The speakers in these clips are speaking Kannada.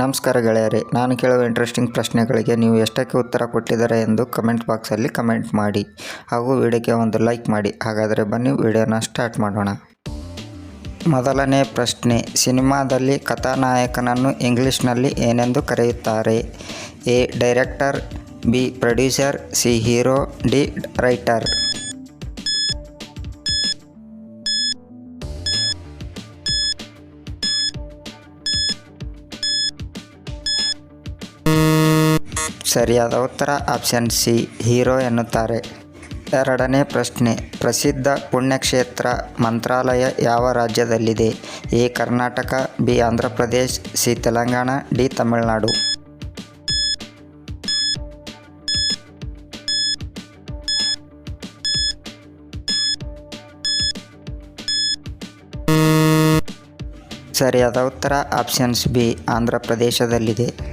ನಮಸ್ಕಾರ ಗೆಳೆಯರೇ, ನಾನು ಕೇಳುವ ಇಂಟ್ರೆಸ್ಟಿಂಗ್ ಪ್ರಶ್ನೆಗಳಿಗೆ ನೀವು ಎಷ್ಟಕ್ಕೆ ಉತ್ತರ ಕೊಟ್ಟಿದ್ದಾರೆ ಎಂದು ಕಮೆಂಟ್ ಬಾಕ್ಸಲ್ಲಿ ಕಮೆಂಟ್ ಮಾಡಿ ಹಾಗೂ ವಿಡಿಯೋಗೆ ಒಂದು ಲೈಕ್ ಮಾಡಿ. ಹಾಗಾದರೆ ಬನ್ನಿ ವಿಡಿಯೋನ ಸ್ಟಾರ್ಟ್ ಮಾಡೋಣ. ಮೊದಲನೇ ಪ್ರಶ್ನೆ, ಸಿನಿಮಾದಲ್ಲಿ ಕಥಾನಾಯಕನನ್ನು ಇಂಗ್ಲೀಷ್ನಲ್ಲಿ ಏನೆಂದು ಕರೆಯುತ್ತಾರೆ? A director B producer C hero D writer ಸರಿಯಾದ ಉತ್ತರ ಆಪ್ಷನ್ ಸಿ, ಹೀರೋ ಎನ್ನುತ್ತಾರೆ. ಎರಡನೇ ಪ್ರಶ್ನೆ, ಪ್ರಸಿದ್ಧ ಪುಣ್ಯಕ್ಷೇತ್ರ ಮಂತ್ರಾಲಯ ಯಾವ ರಾಜ್ಯದಲ್ಲಿದೆ? A, Karnataka, B Andhra Pradesh C, Telangana, D, Tamil Nadu. ಸರಿಯಾದ ಉತ್ತರ ಆಪ್ಷನ್ಸ್ ಬಿ ಆಂಧ್ರ ಪ್ರದೇಶದಲ್ಲಿದೆ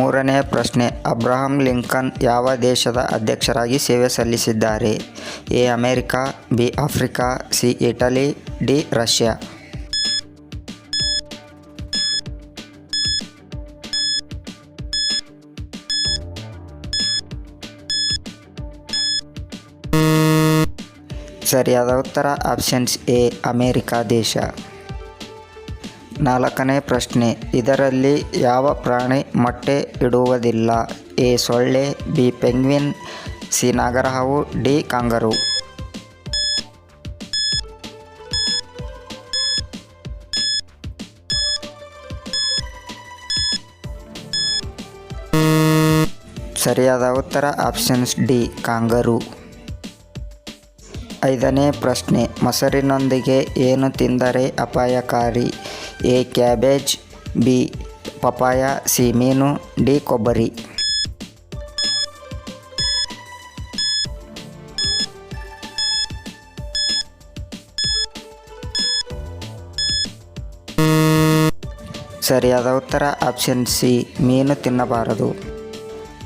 ಮೂರನೇ ಪ್ರಶ್ನೆ, ಅಬ್ರಹಾಂ ಲಿಂಕನ್ ಯಾವ ದೇಶದ ಅಧ್ಯಕ್ಷರಾಗಿ ಸೇವೆ ಸಲ್ಲಿಸಿದ್ದಾರೆ? A, America, B, Africa, C, Italy, D, Russia. ಸರಿಯಾದ ಉತ್ತರ, ಆಪ್ಷನ್ಸ್ ಎ, ಅಮೇರಿಕಾ ದೇಶ. ನಾಲ್ಕನೇ ಪ್ರಶ್ನೆ, ಇದರಲ್ಲಿ ಯಾವ ಪ್ರಾಣಿ ಮೊಟ್ಟೆ ಇಡುವುದಿಲ್ಲ? ಎ, ಸೊಳ್ಳೆ, ಬಿ, ಪೆಂಗ್ವಿನ್, ಸಿ, ನಾಗರಹಾವು, ಡಿ, ಕಾಂಗರು. ಸರಿಯಾದ ಉತ್ತರ, ಆಪ್ಷನ್ಸ್ ಡಿ, ಕಾಂಗರು. ಐದನೇ ಪ್ರಶ್ನೆ, ಮೊಸರಿನೊಂದಿಗೆ ಏನು ತಿಂದರೆ ಅಪಾಯಕಾರಿ? A cabbage, B papaya C ಮೀನು, ಡಿ ಕೊಬ್ಬರಿ. ಸರಿಯಾದ ಉತ್ತರ, ಆಪ್ಷನ್ ಸಿ, ಮೀನು ತಿನ್ನಬಾರದು.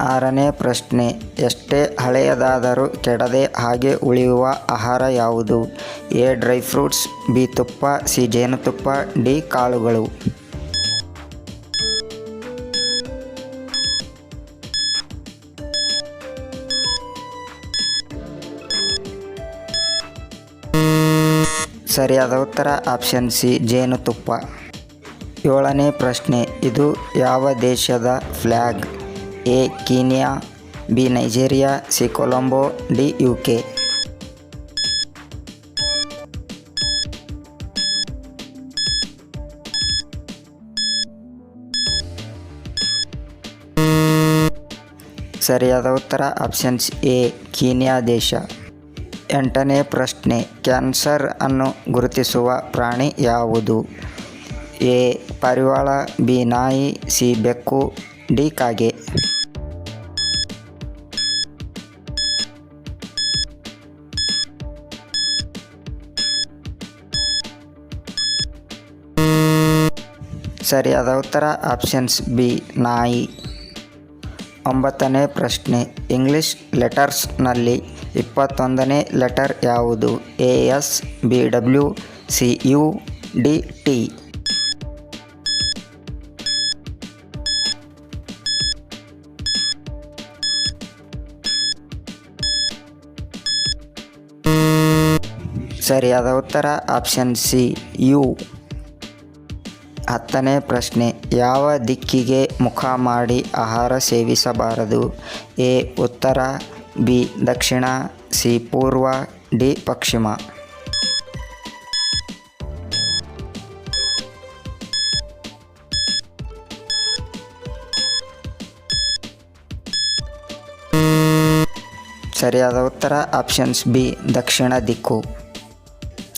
ಆರನೇ ಪ್ರಶ್ನೆ, ಎಷ್ಟೇ ಹಳೆಯದಾದರೂ ಕೆಡದೆ ಹಾಗೆ ಉಳಿಯುವ ಆಹಾರ ಯಾವುದು? ಎ ಡ್ರೈ ಫ್ರೂಟ್ಸ್, ಬಿ ತುಪ್ಪ, ಸಿ ಜೇನುತುಪ್ಪ, ಡಿ ಕಾಳುಗಳು. ಸರಿಯಾದ ಉತ್ತರ, ಆಪ್ಷನ್ ಸಿ, ಜೇನುತುಪ್ಪ. ಏಳನೇ ಪ್ರಶ್ನೆ, ಇದು ಯಾವ ದೇಶದ flag A, Kenya, B, Nigeria, C, Colombo, D, U, K. ಸರಿಯಾದ ಉತ್ತರ ಆಪ್ಷನ್ಸ್ ಎ ಕೀನ್ಯಾ ದೇಶ. ಎಂಟನೇ ಪ್ರಶ್ನೆ, ಕ್ಯಾನ್ಸರ್ ಅನ್ನು ಗುರುತಿಸುವ ಪ್ರಾಣಿ ಯಾವುದು? ಎ, ಪರಿವಾಳ, ಬಿ, ನಾಯಿ, ಸಿ, ಬೆಕ್ಕು, ಡಿ, ಕಾಗೆ. ಸರಿಯಾದ ಉತ್ತರ ಆಪ್ಷನ್ಸ್ ಬಿ ನಾಯಿ. ಒಂಬತ್ತನೇ ಪ್ರಶ್ನೆ. ಇಂಗ್ಲಿಷ್ ಲೆಟರ್ಸ್ನಲ್ಲಿ ಇಪ್ಪತ್ತೊಂದನೇ ಲೆಟರ್ ಯಾವುದು? A, S, B, W, C, U, D, T. ಸರಿಯಾದ ಉತ್ತರ ಆಪ್ಷನ್ ಸಿ, ಯು. ಹತ್ತನೇ ಪ್ರಶ್ನೆ, ಯಾವ ದಿಕ್ಕಿಗೆ ಮುಖ ಮಾಡಿ ಆಹಾರ ಸೇವಿಸಬಾರದು? ಎ, ಉತ್ತರ, ಬಿ, ದಕ್ಷಿಣ, ಸಿ, ಪೂರ್ವ, ಡಿ, ಪಶ್ಚಿಮ. ಸರಿಯಾದ ಉತ್ತರ, ಆಪ್ಷನ್ಸ್ ಬಿ, ದಕ್ಷಿಣ ದಿಕ್ಕು.